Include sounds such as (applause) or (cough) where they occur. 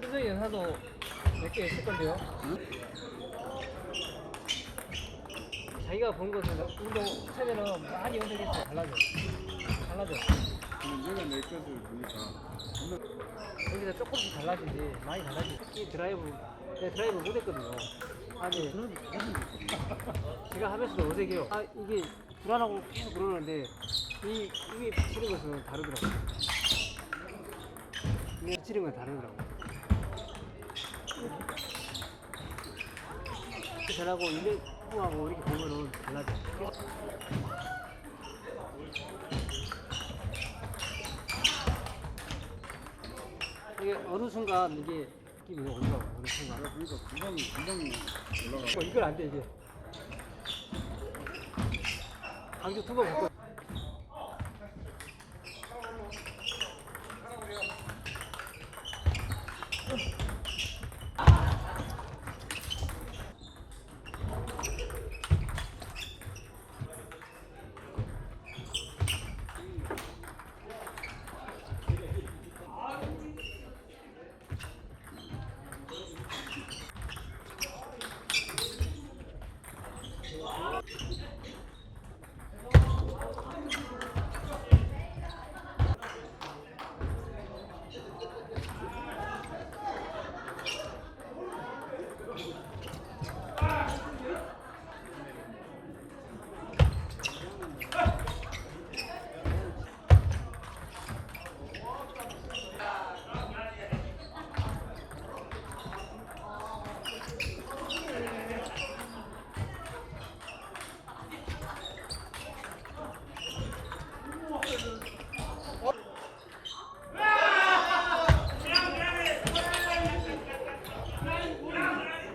현석이 연사도 몇 개 있을 건데요. 자기가 본 것은 운동 처음에는 많이 연습했어요. 달라져. 달라져. 근데 내가 내 것을 보니까 여기서 조금씩 달라지지. 많이 달라지지. 특히 드라이브, 내가 드라이브 못했거든요. 아니, (laughs) 제가 하면서도 어색해요. 아, 이게 불안하고 계속 그러는데, 이, 이게 치는 것은 다르더라고요. 이게 치는 건 다르더라고요. 잘하고 일렉하고 이렇게 보면은 달라져. 이게 어느 순간 이게 느낌이 온다고 어느 순간. 보니까 금방 금방 올라가. 어, 이걸 안 돼, 이제. 강조 두번 바꿔.